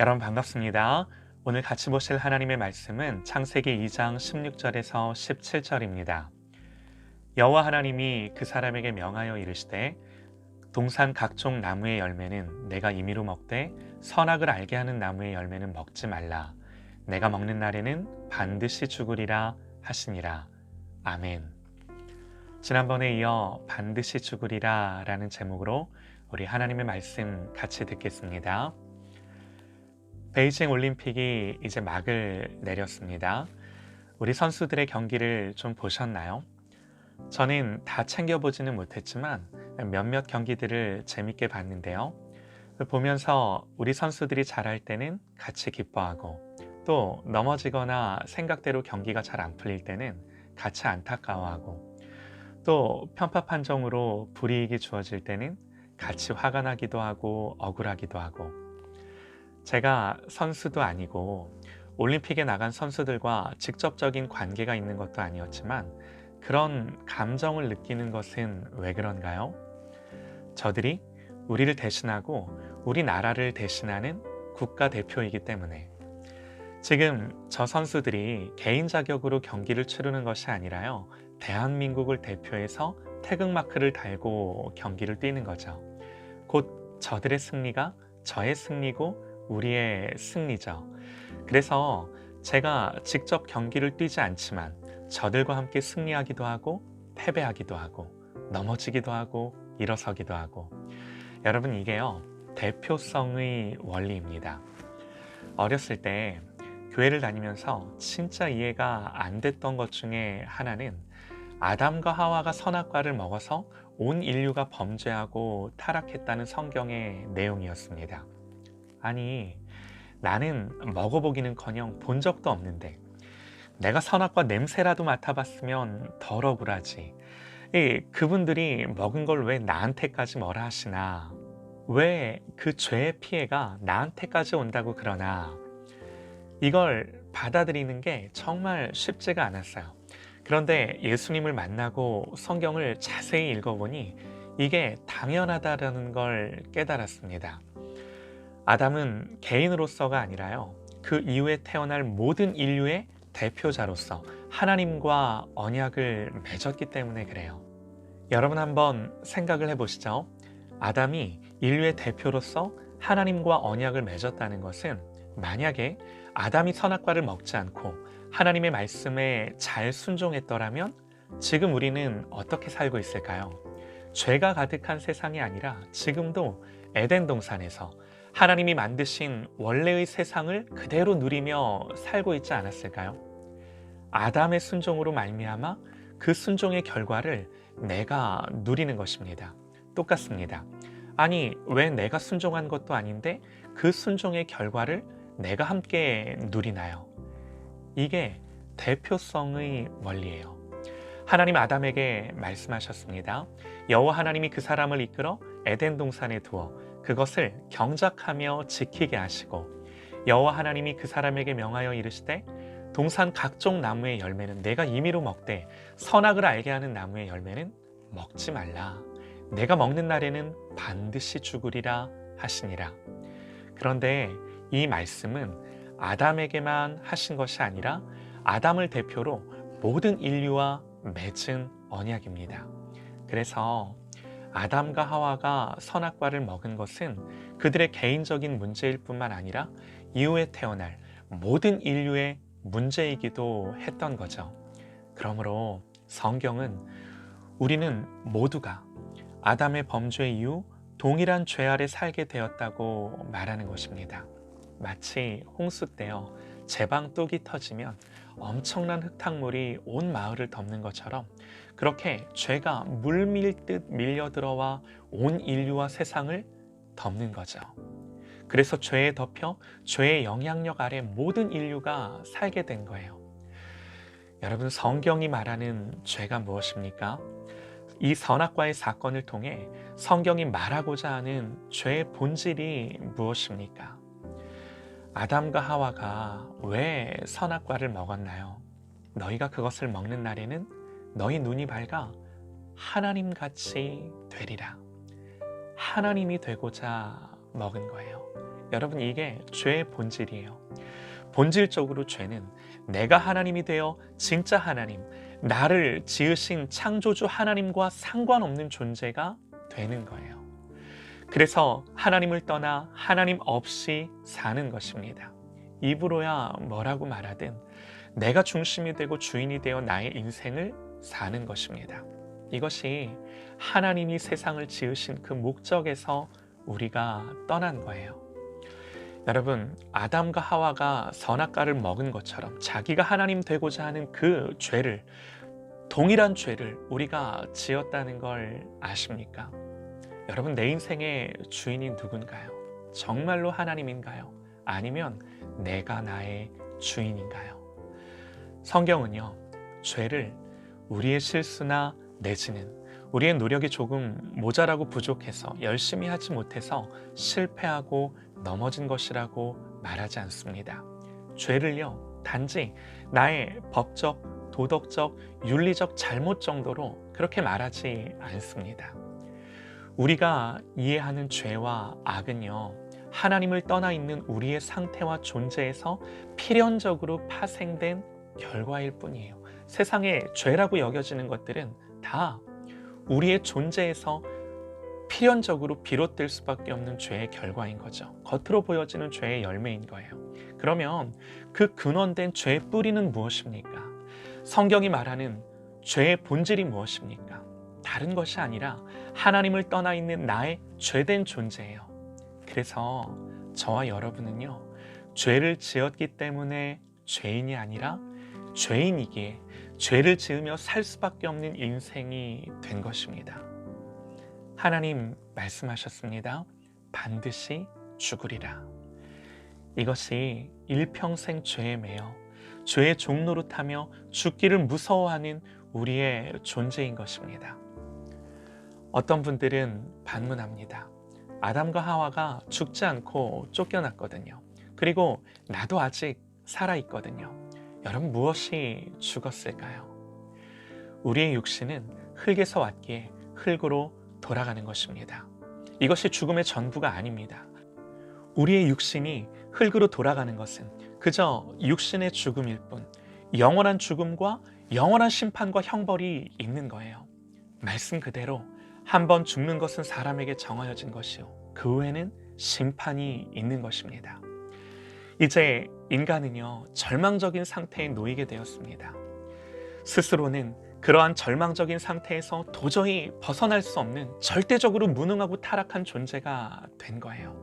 여러분 반갑습니다. 오늘 같이 보실 하나님의 말씀은 창세기 2장 16절에서 17절입니다. 여호와 하나님이 그 사람에게 명하여 이르시되 동산 각종 나무의 열매는 내가 임의로 먹되 선악을 알게 하는 나무의 열매는 먹지 말라. 내가 먹는 날에는 반드시 죽으리라 하시니라. 아멘. 지난번에 이어 반드시 죽으리라 라는 제목으로 우리 하나님의 말씀 같이 듣겠습니다. 베이징 올림픽이 이제 막을 내렸습니다. 우리 선수들의 경기를 좀 보셨나요? 저는 다 챙겨보지는 못했지만 몇몇 경기들을 재밌게 봤는데요. 보면서 우리 선수들이 잘할 때는 같이 기뻐하고 또 넘어지거나 생각대로 경기가 잘 안 풀릴 때는 같이 안타까워하고 또 편파 판정으로 불이익이 주어질 때는 같이 화가 나기도 하고 억울하기도 하고 제가 선수도 아니고 올림픽에 나간 선수들과 직접적인 관계가 있는 것도 아니었지만 그런 감정을 느끼는 것은 왜 그런가요? 저들이 우리를 대신하고 우리나라를 대신하는 국가대표이기 때문에 지금 저 선수들이 개인 자격으로 경기를 치르는 것이 아니라요. 대한민국을 대표해서 태극마크를 달고 경기를 뛰는 거죠. 곧 저들의 승리가 저의 승리고 우리의 승리죠. 그래서 제가 직접 경기를 뛰지 않지만 저들과 함께 승리하기도 하고 패배하기도 하고 넘어지기도 하고 일어서기도 하고 여러분 이게요 대표성의 원리입니다. 어렸을 때 교회를 다니면서 진짜 이해가 안 됐던 것 중에 하나는 아담과 하와가 선악과를 먹어서 온 인류가 범죄하고 타락했다는 성경의 내용이었습니다. 아니, 나는 먹어보기는커녕 본 적도 없는데 내가 선악과 냄새라도 맡아봤으면 덜 억울하지. 이, 그분들이 먹은 걸 왜 나한테까지 뭐라 하시나? 왜 그 죄의 피해가 나한테까지 온다고 그러나? 이걸 받아들이는 게 정말 쉽지가 않았어요. 그런데 예수님을 만나고 성경을 자세히 읽어보니 이게 당연하다라는 걸 깨달았습니다. 아담은 개인으로서가 아니라요. 그 이후에 태어날 모든 인류의 대표자로서 하나님과 언약을 맺었기 때문에 그래요. 여러분 한번 생각을 해보시죠. 아담이 인류의 대표로서 하나님과 언약을 맺었다는 것은 만약에 아담이 선악과를 먹지 않고 하나님의 말씀에 잘 순종했더라면 지금 우리는 어떻게 살고 있을까요? 죄가 가득한 세상이 아니라 지금도 에덴 동산에서 하나님이 만드신 원래의 세상을 그대로 누리며 살고 있지 않았을까요? 아담의 순종으로 말미암아 그 순종의 결과를 내가 누리는 것입니다. 똑같습니다. 아니, 왜 내가 순종한 것도 아닌데 그 순종의 결과를 내가 함께 누리나요? 이게 대표성의 원리예요. 하나님 아담에게 말씀하셨습니다. 여호와 하나님이 그 사람을 이끌어 에덴 동산에 두어 그것을 경작하며 지키게 하시고 여호와 하나님이 그 사람에게 명하여 이르시되 동산 각종 나무의 열매는 내가 임의로 먹되 선악을 알게 하는 나무의 열매는 먹지 말라. 내가 먹는 날에는 반드시 죽으리라 하시니라. 그런데 이 말씀은 아담에게만 하신 것이 아니라 아담을 대표로 모든 인류와 맺은 언약입니다. 그래서 아담과 하와가 선악과를 먹은 것은 그들의 개인적인 문제일 뿐만 아니라 이후에 태어날 모든 인류의 문제이기도 했던 거죠. 그러므로 성경은 우리는 모두가 아담의 범죄 이후 동일한 죄 아래 살게 되었다고 말하는 것입니다. 마치 홍수 때요 제방 뚝이 터지면 엄청난 흙탕물이 온 마을을 덮는 것처럼 그렇게 죄가 물밀듯 밀려들어와 온 인류와 세상을 덮는 거죠. 그래서 죄에 덮여 죄의 영향력 아래 모든 인류가 살게 된 거예요. 여러분 성경이 말하는 죄가 무엇입니까? 이 선악과의 사건을 통해 성경이 말하고자 하는 죄의 본질이 무엇입니까? 아담과 하와가 왜 선악과를 먹었나요? 너희가 그것을 먹는 날에는 너희 눈이 밝아 하나님 같이 되리라. 하나님이 되고자 먹은 거예요. 여러분 이게 죄의 본질이에요. 본질적으로 죄는 내가 하나님이 되어 진짜 하나님, 나를 지으신 창조주 하나님과 상관없는 존재가 되는 거예요. 그래서 하나님을 떠나 하나님 없이 사는 것입니다. 입으로야 뭐라고 말하든 내가 중심이 되고 주인이 되어 나의 인생을 사는 것입니다. 이것이 하나님이 세상을 지으신 그 목적에서 우리가 떠난 거예요. 여러분, 아담과 하와가 선악과를 먹은 것처럼 자기가 하나님 되고자 하는 그 죄를 동일한 죄를 우리가 지었다는 걸 아십니까? 여러분, 내 인생의 주인이 누군가요? 정말로 하나님인가요? 아니면 내가 나의 주인인가요? 성경은요, 죄를 우리의 실수나 내지는 우리의 노력이 조금 모자라고 부족해서 열심히 하지 못해서 실패하고 넘어진 것이라고 말하지 않습니다. 죄를요, 단지 나의 법적, 도덕적, 윤리적 잘못 정도로 그렇게 말하지 않습니다. 우리가 이해하는 죄와 악은요, 하나님을 떠나 있는 우리의 상태와 존재에서 필연적으로 파생된 결과일 뿐이에요. 세상에 죄라고 여겨지는 것들은 다 우리의 존재에서 필연적으로 비롯될 수밖에 없는 죄의 결과인 거죠. 겉으로 보여지는 죄의 열매인 거예요. 그러면 그 근원된 죄의 뿌리는 무엇입니까? 성경이 말하는 죄의 본질이 무엇입니까? 다른 것이 아니라 하나님을 떠나 있는 나의 죄된 존재예요. 그래서 저와 여러분은요, 죄를 지었기 때문에 죄인이 아니라 죄인이기에 죄를 지으며 살 수밖에 없는 인생이 된 것입니다. 하나님 말씀하셨습니다. 반드시 죽으리라. 이것이 일평생 죄에 매여 죄의 종노릇하며 죽기를 무서워하는 우리의 존재인 것입니다. 어떤 분들은 반문합니다. 아담과 하와가 죽지 않고 쫓겨났거든요. 그리고 나도 아직 살아있거든요. 여러분 무엇이 죽었을까요? 우리의 육신은 흙에서 왔기에 흙으로 돌아가는 것입니다. 이것이 죽음의 전부가 아닙니다. 우리의 육신이 흙으로 돌아가는 것은 그저 육신의 죽음일 뿐 영원한 죽음과 영원한 심판과 형벌이 있는 거예요. 말씀 그대로 한 번 죽는 것은 사람에게 정하여진 것이요. 그 후에는 심판이 있는 것입니다. 이제 인간은요, 절망적인 상태에 놓이게 되었습니다. 스스로는 그러한 절망적인 상태에서 도저히 벗어날 수 없는 절대적으로 무능하고 타락한 존재가 된 거예요.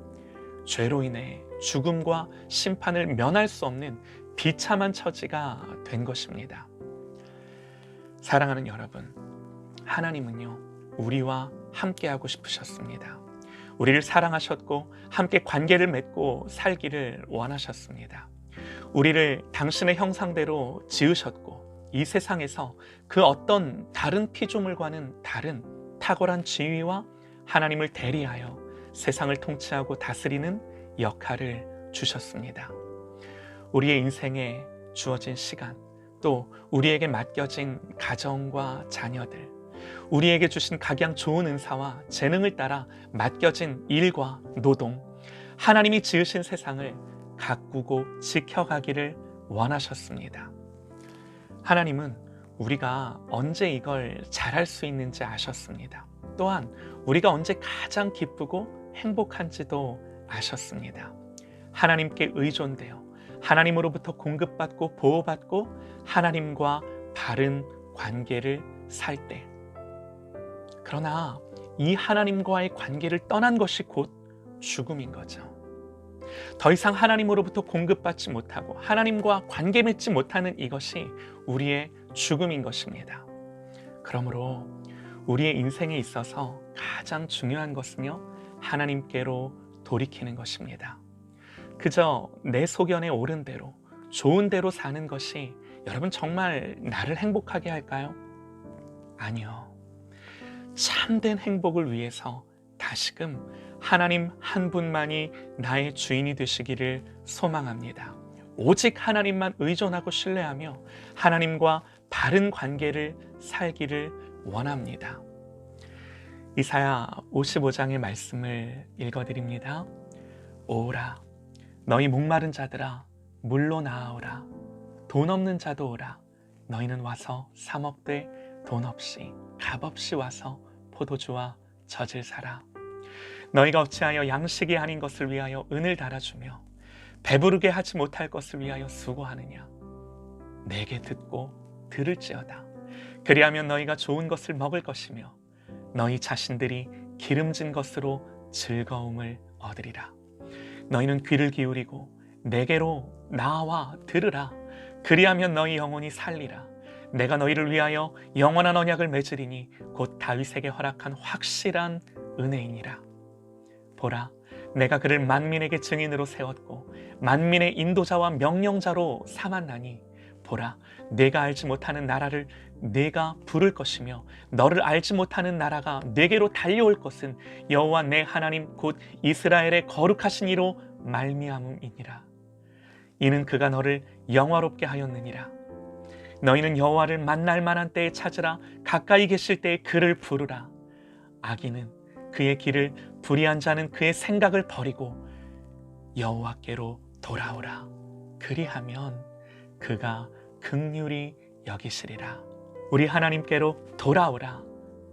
죄로 인해 죽음과 심판을 면할 수 없는 비참한 처지가 된 것입니다. 사랑하는 여러분, 하나님은요, 우리와 함께하고 싶으셨습니다. 우리를 사랑하셨고, 함께 관계를 맺고 살기를 원하셨습니다. 우리를 당신의 형상대로 지으셨고, 이 세상에서 그 어떤 다른 피조물과는 다른 탁월한 지위와 하나님을 대리하여 세상을 통치하고 다스리는 역할을 주셨습니다. 우리의 인생에 주어진 시간, 또 우리에게 맡겨진 가정과 자녀들, 우리에게 주신 각양 좋은 은사와 재능을 따라 맡겨진 일과 노동, 하나님이 지으신 세상을 가꾸고 지켜가기를 원하셨습니다. 하나님은 우리가 언제 이걸 잘할 수 있는지 아셨습니다. 또한 우리가 언제 가장 기쁘고 행복한지도 아셨습니다. 하나님께 의존되어 하나님으로부터 공급받고 보호받고 하나님과 바른 관계를 살 때. 그러나 이 하나님과의 관계를 떠난 것이 곧 죽음인 거죠. 더 이상 하나님으로부터 공급받지 못하고 하나님과 관계 맺지 못하는 이것이 우리의 죽음인 것입니다. 그러므로 우리의 인생에 있어서 가장 중요한 것은요, 하나님께로 돌이키는 것입니다. 그저 내 소견에 옳은 대로, 좋은 대로 사는 것이 여러분 정말 나를 행복하게 할까요? 아니요. 참된 행복을 위해서 다시금 하나님 한 분만이 나의 주인이 되시기를 소망합니다. 오직 하나님만 의존하고 신뢰하며 하나님과 바른 관계를 살기를 원합니다. 이사야 55장의 말씀을 읽어드립니다. 오라 너희 목마른 자들아 물로 나아오라 돈 없는 자도 오라 너희는 와서 사 먹되 돈 없이 값 없이 와서 포도주와 젖을 사라. 너희가 어찌하여 양식이 아닌 것을 위하여 은을 달아주며 배부르게 하지 못할 것을 위하여 수고하느냐? 내게 듣고 들을지어다. 그리하면 너희가 좋은 것을 먹을 것이며 너희 자신들이 기름진 것으로 즐거움을 얻으리라. 너희는 귀를 기울이고 내게로 나와 들으라. 그리하면 너희 영혼이 살리라 내가 너희를 위하여 영원한 언약을 맺으리니 곧 다윗에게 허락한 확실한 은혜이니라. 보라 내가 그를 만민에게 증인으로 세웠고 만민의 인도자와 명령자로 삼았나니 보라 내가 알지 못하는 나라를 내가 부를 것이며 너를 알지 못하는 나라가 내게로 달려올 것은 여호와 내 하나님 곧 이스라엘의 거룩하신 이로 말미암음이니라. 이는 그가 너를 영화롭게 하였느니라 너희는 여호와를 만날 만한 때에 찾으라. 가까이 계실 때에 그를 부르라. 악인은 그의 길을 불의한 자는 그의 생각을 버리고 여호와께로 돌아오라. 그리하면 그가 극률이 여기시리라. 우리 하나님께로 돌아오라.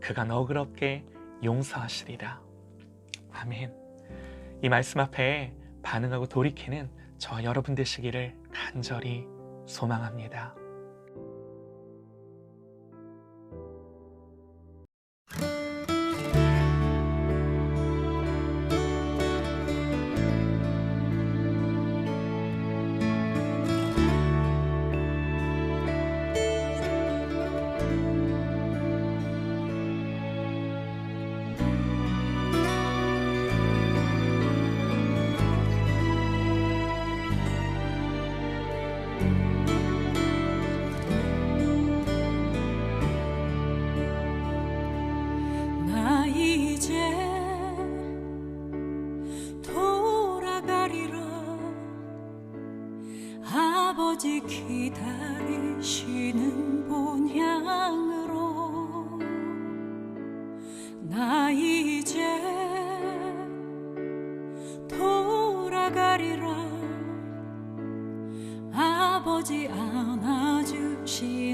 그가 너그럽게 용서하시리라. 아멘. 이 말씀 앞에 반응하고 돌이키는 저와 여러분 되시기를 간절히 소망합니다. 아버지 기다리시는 본향으로 나 이제 돌아가리라. 아버지 안아주시